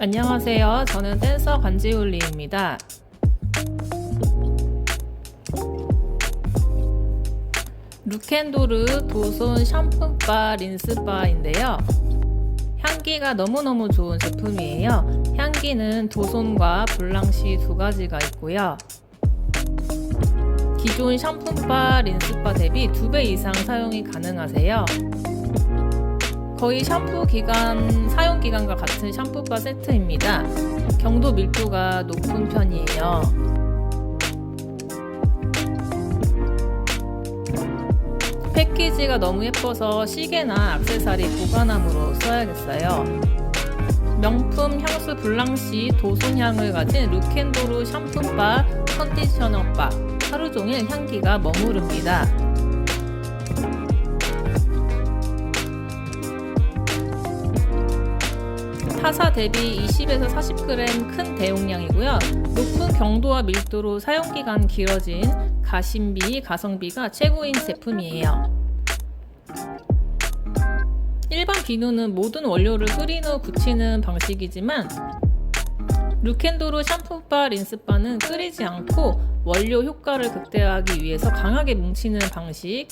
안녕하세요. 저는 댄서 관지울리입니다. 루켄도르 도손 샴푸바 린스바인데요. 향기가 너무너무 좋은 제품이에요. 향기는 도손과 블랑시 두 가지가 있고요. 기존 샴푸바 린스바 대비 두 배 이상 사용이 가능하세요. 거의 샴푸 기간, 사용 기간과 같은 샴푸바 세트입니다. 경도 밀도가 높은 편이에요. 패키지가 너무 예뻐서 시계나 악세사리 보관함으로 써야겠어요. 명품 향수 블랑시 도손향을 가진 루켄도르 샴푸바 컨디셔너바 하루 종일 향기가 머무릅니다. 타사 대비 20에서 40g 큰 대용량이고요. 높은 경도와 밀도로 사용기간 길어진 가심비, 가성비가 최고인 제품이에요. 일반 비누는 모든 원료를 끓인 후 굳히는 방식이지만 루켄도르 샴푸바, 린스바는 끓이지 않고 원료 효과를 극대화하기 위해서 강하게 뭉치는 방식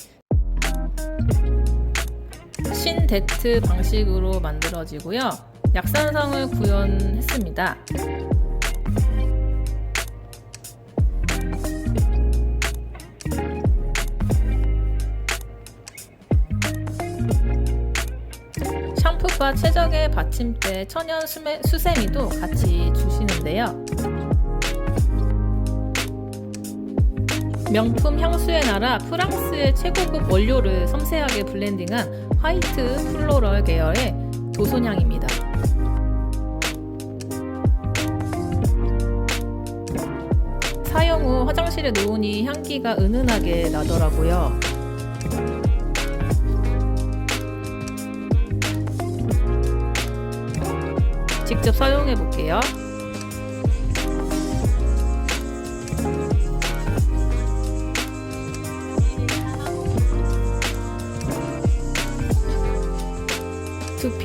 신데트 방식으로 만들어지고요. 약산성을 구현했습니다. 샴푸바 최적의 받침대 천연 수세미도 같이 주시는데요. 명품 향수의 나라 프랑스의 최고급 원료를 섬세하게 블렌딩한 화이트 플로럴 계열의 도손향입니다. 사용 후 화장실에 놓으니 향기가 은은하게 나더라고요. 직접 사용해 볼게요.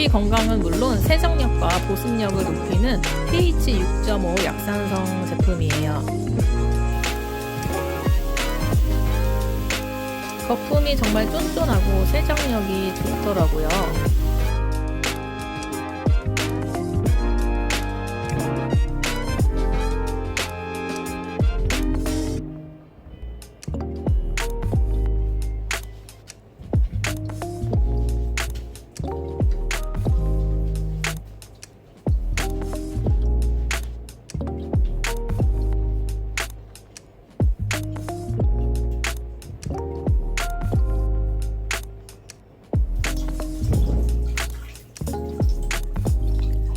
두피 건강은 물론 세정력과 보습력을 높이는 pH 6.5 약산성 제품이에요. 거품이 정말 쫀쫀하고 세정력이 좋더라고요.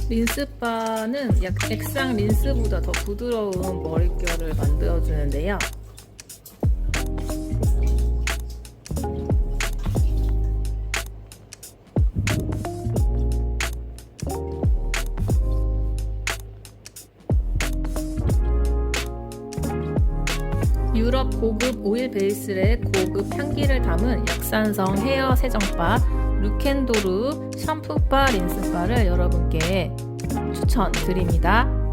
린스바는 약 액상 린스보다 더 부드러운 머릿결을 만들어주는데요. 유럽 고급 오일 베이스의 고급 향기를 담은 약산성 헤어 세정바 루켄도르 샴푸바 린스바를 여러분께 추천드립니다.